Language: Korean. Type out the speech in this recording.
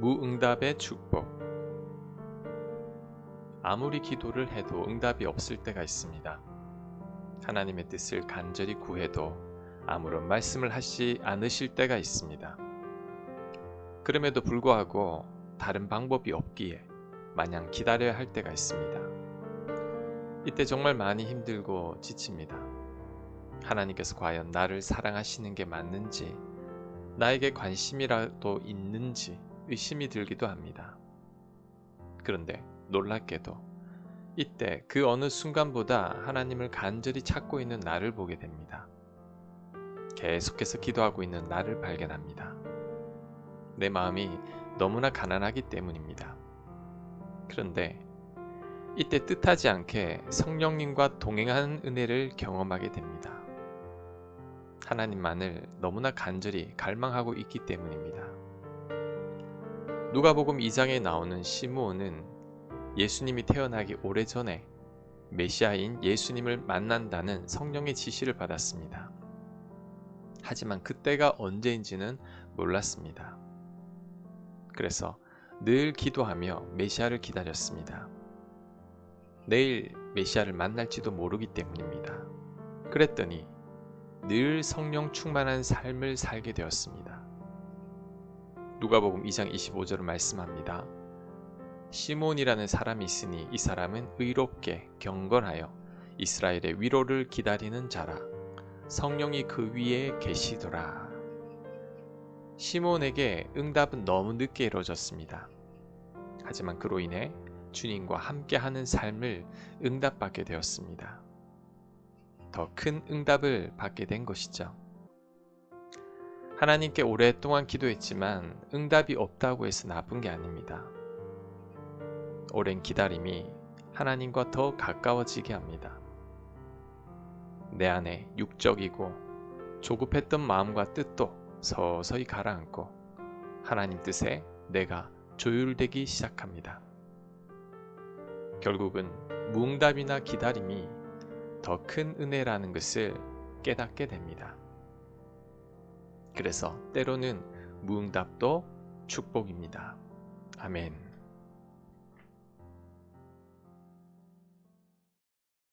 무응답의 축복 아무리 기도를 해도 응답이 없을 때가 있습니다. 하나님의 뜻을 간절히 구해도 아무런 말씀을 하시 않으실 때가 있습니다. 그럼에도 불구하고 다른 방법이 없기에 마냥 기다려야 할 때가 있습니다. 이때 정말 많이 힘들고 지칩니다. 하나님께서 과연 나를 사랑하시는 게 맞는지, 나에게 관심이라도 있는지 의심이 들기도 합니다. 그런데 놀랍게도 이때 그 어느 순간보다 하나님을 간절히 찾고 있는 나를 보게 됩니다. 계속해서 기도하고 있는 나를 발견합니다. 내 마음이 너무나 가난하기 때문입니다. 그런데 이때 뜻하지 않게 성령님과 동행하는 은혜를 경험하게 됩니다. 하나님만을 너무나 간절히 갈망하고 있기 때문입니다. 누가복음 2장에 나오는 시므온은 예수님이 태어나기 오래전에 메시아인 예수님을 만난다는 성령의 지시를 받았습니다. 하지만 그때가 언제인지는 몰랐습니다. 그래서 늘 기도하며 메시아를 기다렸습니다. 내일 메시아를 만날지도 모르기 때문입니다. 그랬더니 늘 성령 충만한 삶을 살게 되었습니다. 누가복음 2장 25절을 말씀합니다. 시몬이라는 사람이 있으니 이 사람은 의롭게 경건하여 이스라엘의 위로를 기다리는 자라 성령이 그 위에 계시더라. 시몬에게 응답은 너무 늦게 이루어졌습니다. 하지만 그로 인해 주님과 함께하는 삶을 응답받게 되었습니다. 더 큰 응답을 받게 된 것이죠. 하나님께 오랫동안 기도했지만 응답이 없다고 해서 나쁜 게 아닙니다. 오랜 기다림이 하나님과 더 가까워지게 합니다. 내 안에 육적이고 조급했던 마음과 뜻도 서서히 가라앉고 하나님 뜻에 내가 조율되기 시작합니다. 결국은 무응답이나 기다림이 더 큰 은혜라는 것을 깨닫게 됩니다. 그래서 때로는 무응답도 축복입니다. 아멘.